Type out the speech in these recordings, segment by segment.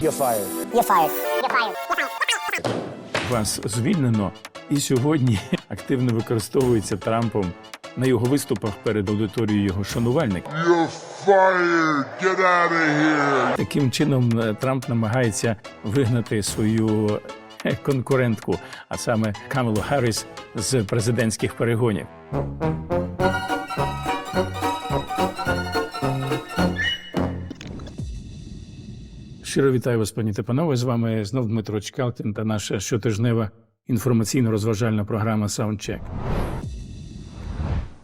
You're fired. You're fired. You're fired. Вас звільнено і сьогодні активно використовується Трампом на його виступах перед аудиторією його шанувальників. You're fired. Get out of here. Таким чином е, Трамп намагається вигнати свою е, конкурентку, а саме Камелу Харріс з президентських перегонів. Щиро вітаю вас, пані та панове. З вами знов Дмитро Чкалкін та наша щотижнева інформаційно-розважальна програма Саундчек.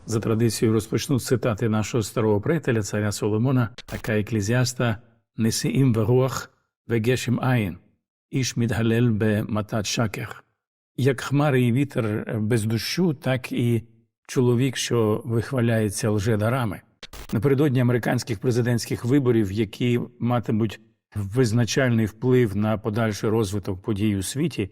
За традицією розпочну з цитати нашого старого приятеля, царя Соломона, така еклезіаста «Несіїм веруах вегешим айн, іш мідгалель бе матат шакех». Як хмари і вітер без дощу, так і чоловік, що вихваляється лжедарами. Напередодні американських президентських виборів, які матимуть визначальний вплив на подальший розвиток подій у світі,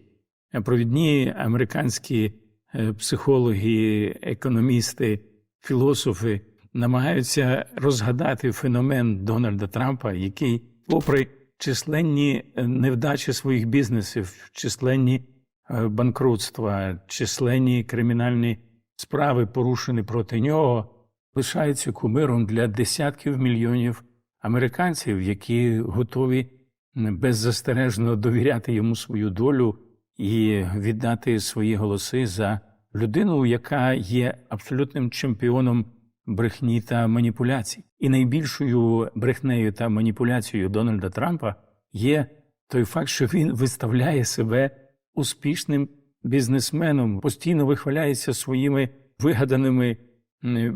провідні американські е, психологи, економісти, філософи намагаються розгадати феномен Дональда Трампа, який, попри численні е, невдачі своїх бізнесів, численні е, банкрутства, численні кримінальні справи, порушені проти нього, лишається кумиром для десятків мільйонів американців, які готові беззастережно довіряти йому свою долю і віддати свої голоси за людину, яка є абсолютним чемпіоном брехні та маніпуляцій. І найбільшою брехнею та маніпуляцією Дональда Трампа є той факт, що він виставляє себе успішним бізнесменом, постійно вихваляється своїми вигаданими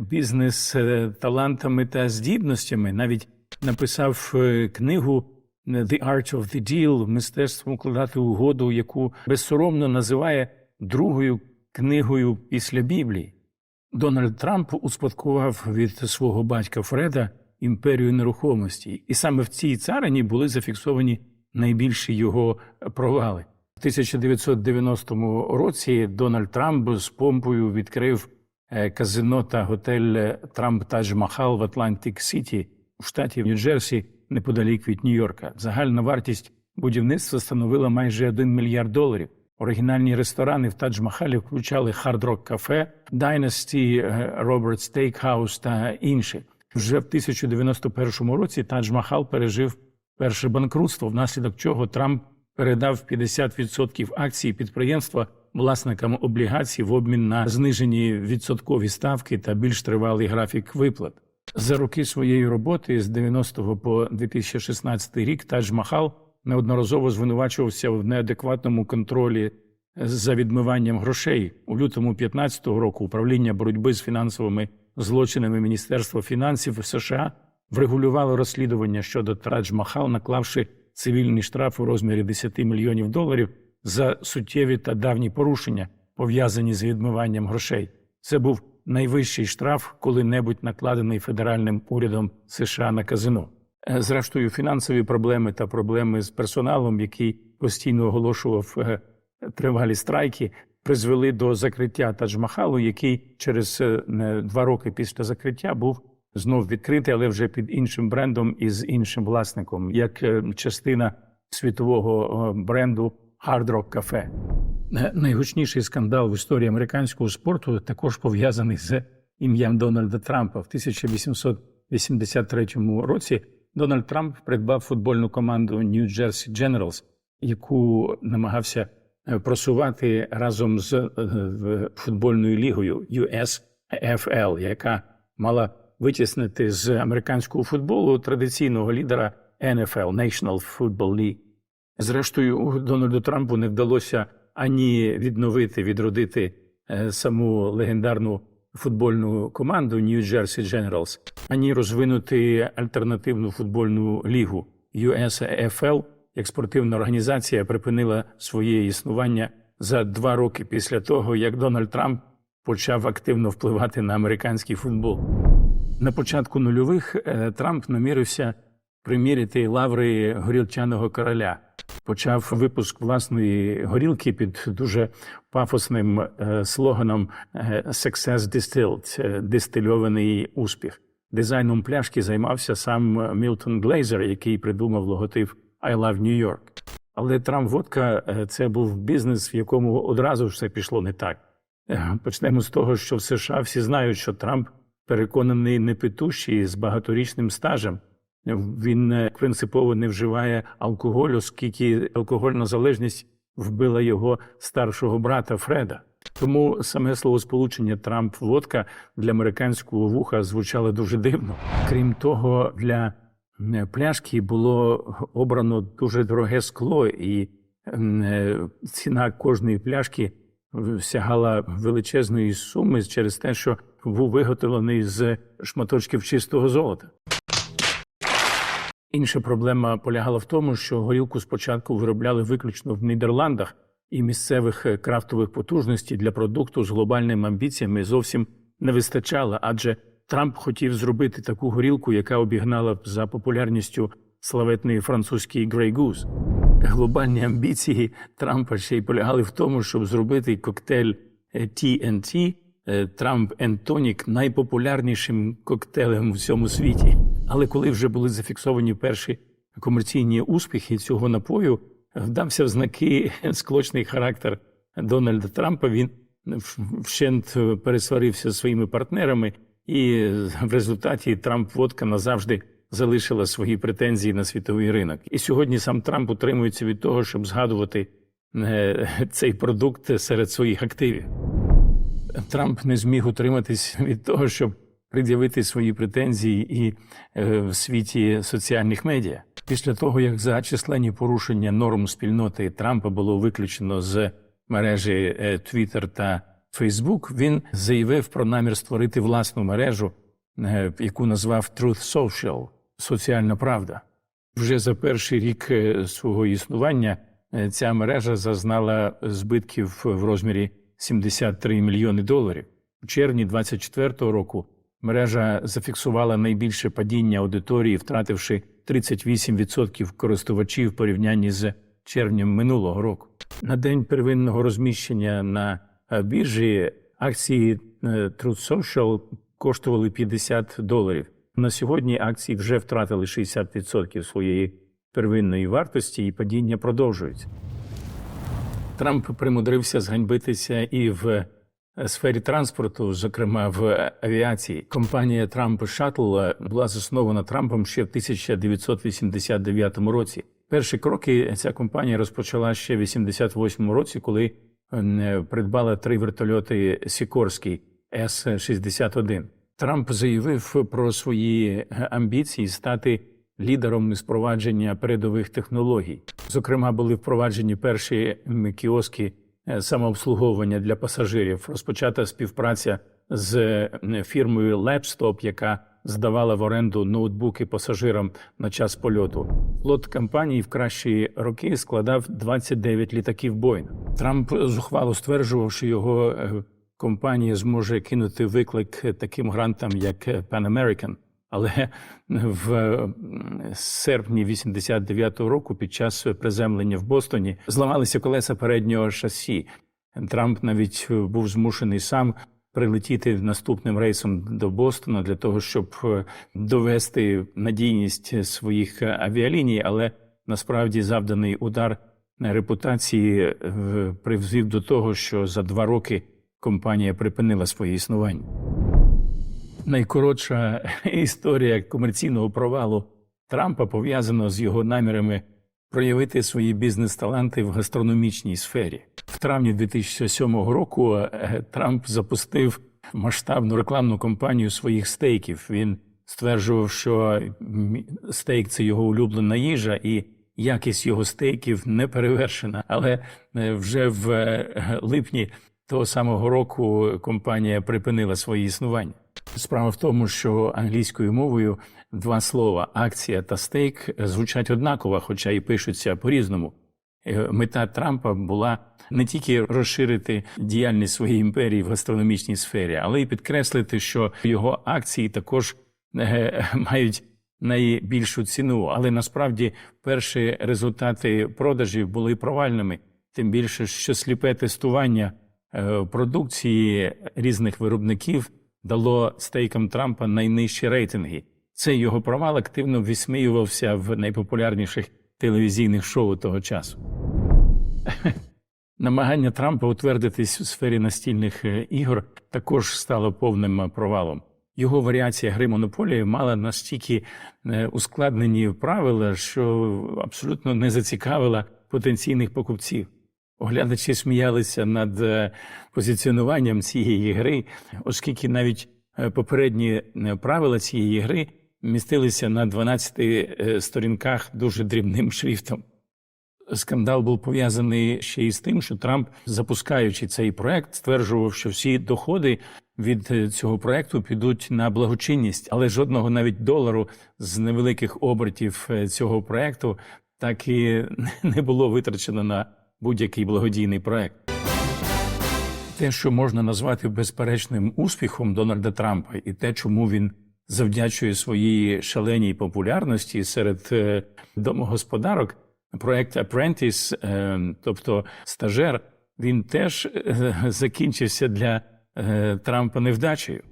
бізнес-талантами та здібностями. Навіть написав е, книгу The Art of the Deal мистецтво укладати угоду, яку безсоромно називає другою книгою після Біблії. Дональд Трамп успадкував від свого батька Фреда імперію нерухомості, і саме в цій царині були зафіксовані найбільші його провали. У 1990 році Дональд Трамп з помпою відкрив е, казино та готель Трамп Тадж Махал в Атлантик Сіті у штаті Нью-Джерсі неподалік від Нью-Йорка. Загальна вартість будівництва становила майже 1 мільярд доларів. Оригінальні ресторани в Тадж-Махалі включали Hard Rock Cafe, Dynasty, е, Robert Steakhouse та інші. Вже в 1091 році Тадж-Махал пережив перше банкрутство, внаслідок чого Трамп передав 50% акцій підприємства власникам облігацій в обмін на знижені відсоткові ставки та більш тривалий графік виплат. За роки своєї роботи з 90 по 2016 рік Тадж Махал неодноразово звинувачувався в неадекватному контролі за відмиванням грошей. У лютому 2015 року управління боротьби з фінансовими злочинами Міністерства фінансів США врегулювало розслідування щодо Тадж Махал, наклавши цивільний штраф у розмірі 10 мільйонів доларів за суттєві та давні порушення, пов'язані з відмиванням грошей. Це був найвищий штраф, коли-небудь накладений федеральним урядом США на казино. Е, Зрештою, фінансові проблеми та проблеми з персоналом, який постійно оголошував е, тривалі страйки, призвели до закриття Тадж-Махалу, який через е, два роки після закриття був знов відкритий, але вже під іншим брендом і з іншим власником, як частина світового бренду Hard Rock Cafe. Е, Найгучніший скандал в історії американського спорту також пов'язаний з ім'ям Дональда Трампа. В 1883 році Дональд Трамп придбав футбольну команду New Jersey Generals, яку намагався е, просувати разом з е, футбольною лігою USFL, яка мала витіснити з американського футболу традиційного лідера NFL – National Football League. Зрештою, Дональду Трампу не вдалося ані відновити, відродити е, саму легендарну футбольну команду New Jersey Generals, ані розвинути альтернативну футбольну лігу USFL, як спортивна організація припинила своє існування за два роки після того, як Дональд Трамп почав активно впливати на американський футбол. На початку нульових е, Трамп намірився приміряти лаври горілчаного короля. Почав випуск власної горілки під дуже пафосним е, слоганом е, «Success Distilled» е, – дистильований успіх. Дизайном пляшки займався сам Мілтон Глейзер, який придумав логотип I love New York. Але Трамп водка е, це був бізнес, в якому одразу все пішло не так. Почнемо з того, що в США всі знають, що Трамп переконаний непитущий з багаторічним стажем. Він е, принципово не вживає алкоголю, оскільки алкогольна залежність вбила його старшого брата Фреда. Тому саме словосполучення Трамп водка для американського вуха звучало дуже дивно. Крім того, для е, пляшки було обрано дуже дороге скло, і е, ціна кожної пляшки сягала величезної суми через те, що був виготовлений з шматочків чистого золота. Інша проблема полягала в тому, що горілку спочатку виробляли виключно в Нідерландах, і місцевих е, крафтових потужностей для продукту з глобальними амбіціями зовсім не вистачало, адже Трамп хотів зробити таку горілку, яка обігнала б за популярністю славетний французький Grey Goose. Глобальні амбіції Трампа ще й полягали в тому, щоб зробити коктейль TNT е, Трамп Тонік найпопулярнішим коктейлем у всьому світі. Але коли вже були зафіксовані перші комерційні успіхи цього напою, вдався в знаки склочний характер Дональда Трампа. Він вщент пересварився зі своїми партнерами, і в результаті Трамп водка назавжди залишила свої претензії на світовий ринок. І сьогодні сам Трамп утримується від того, щоб згадувати е, цей продукт серед своїх активів. Трамп не зміг утриматись від того, щоб пред'явити свої претензії і е, в світі соціальних медіа. Після того, як за численні порушення норм спільноти Трампа було виключено з мережі е, Twitter та Facebook, він заявив про намір створити власну мережу, е, яку назвав Truth Social – соціальна правда. Вже за перший рік свого існування ця мережа зазнала збитків в розмірі 73 мільйони доларів. У червні 2024 року мережа зафіксувала найбільше падіння аудиторії, втративши 38% користувачів в порівнянні з червнем минулого року. На день первинного розміщення на е, біржі акції е, Truth Social коштували 50 доларів. На сьогодні акції вже втратили 60% своєї первинної вартості, і падіння продовжується. Трамп примудрився зганьбитися і в е, сфері транспорту, зокрема в авіації. Компанія Трамп Шаттл була заснована Трампом ще в 1989 році. Перші кроки ця компанія розпочала ще в 88 році, коли е, придбала три вертольоти Сікорський С-61. Трамп заявив про свої е, амбіції стати лідером із впровадження передових технологій. Зокрема, були впроваджені перші кіоски е, самообслуговування для пасажирів. Розпочата співпраця з е, фірмою Lapstop, яка здавала в оренду ноутбуки пасажирам на час польоту. Флот компанії в кращі роки складав 29 літаків Boeing. Трамп зухвало стверджував, що його е, компанія зможе кинути виклик таким грантам, як Pan American. Але в серпні 89-го року, під час приземлення в Бостоні, зламалися колеса переднього шасі. Трамп навіть е, був змушений сам прилетіти наступним рейсом до Бостона для того, щоб е, довести надійність своїх авіаліній, але насправді завданий удар репутації е, призвів до того, що за два роки компанія припинила своє існування. Найкоротша історія комерційного провалу Трампа пов'язана з його намірами проявити свої бізнес-таланти в гастрономічній сфері. В травні 2007 року е, Трамп запустив масштабну рекламну кампанію своїх стейків. Він стверджував, що стейк це його улюблена їжа, і якість його стейків не перевершена. Але е, вже в е, липні того самого року компанія припинила своє існування. Справа в тому, що англійською мовою два слова акція та стейк звучать однаково, хоча і пишуться по-різному. Е, Мета Трампа була не тільки розширити діяльність своєї імперії в гастрономічній сфері, але й підкреслити, що його акції також е, мають найбільшу ціну. Але насправді перші результати продажів були провальними, тим більше, що сліпе тестування е, продукції різних виробників дало стейкам Трампа найнижчі рейтинги. Цей його провал активно висміювався в найпопулярніших телевізійних шоу того часу. Намагання Трампа утвердитись у сфері настільних е, ігор також стало повним е, провалом. Його варіація гри монополії мала настільки е, ускладнені правила, що абсолютно не зацікавила потенційних покупців. Оглядачі сміялися над е, позиціонуванням цієї гри, оскільки навіть е, попередні е, правила цієї гри містилися на 12 е, сторінках дуже дрібним шрифтом. Скандал був пов'язаний ще й з тим, що Трамп, запускаючи цей проект, стверджував, що всі доходи від цього проекту підуть на благочинність, але жодного навіть долару з невеликих обертів цього проекту так і не було витрачено на будь-який благодійний проект. Те, що можна назвати безперечним успіхом Дональда Трампа, і те, чому він завдячує своїй шаленій популярності серед е, домогосподарок, проект Apprentice, е, тобто стажер, він теж е, закінчився для Трампа невдачею.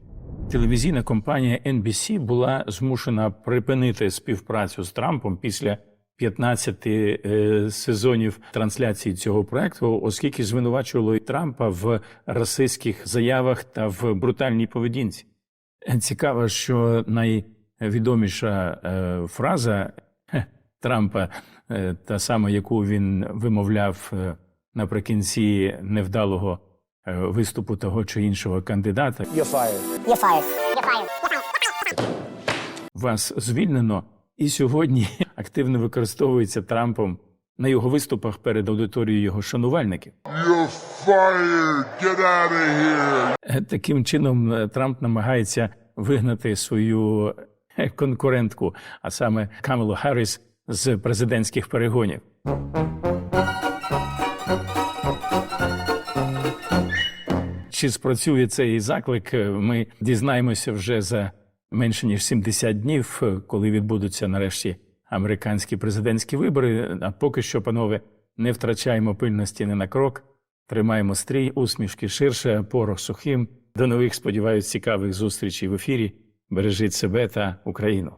Телевізійна компанія NBC була змушена припинити співпрацю з Трампом після 15 е, сезонів трансляції цього проекту, оскільки звинувачували Трампа в расистських заявах та в брутальній поведінці. Цікаво, що найвідоміша е, фраза Трампа, е, та сама, яку він вимовляв наприкінці невдалого виступу того чи іншого кандидата, You're fired. You're fired. You're fired. вас звільнено, і сьогодні активно використовується Трампом на його виступах перед аудиторією його шанувальників. You're fired. Get out of here. Е, Таким чином е, Трамп намагається вигнати свою е, конкурентку, а саме Камелу Харріс, з президентських перегонів. Чи спрацює цей заклик? Ми дізнаємося вже за менше ніж 70 днів, е, коли відбудуться нарешті американські президентські вибори. А поки що, панове, не втрачаємо пильності не на крок, тримаємо стрій, усмішки ширше, порох сухим. До нових, сподіваюсь, цікавих зустрічей в ефірі. Бережіть себе та Україну.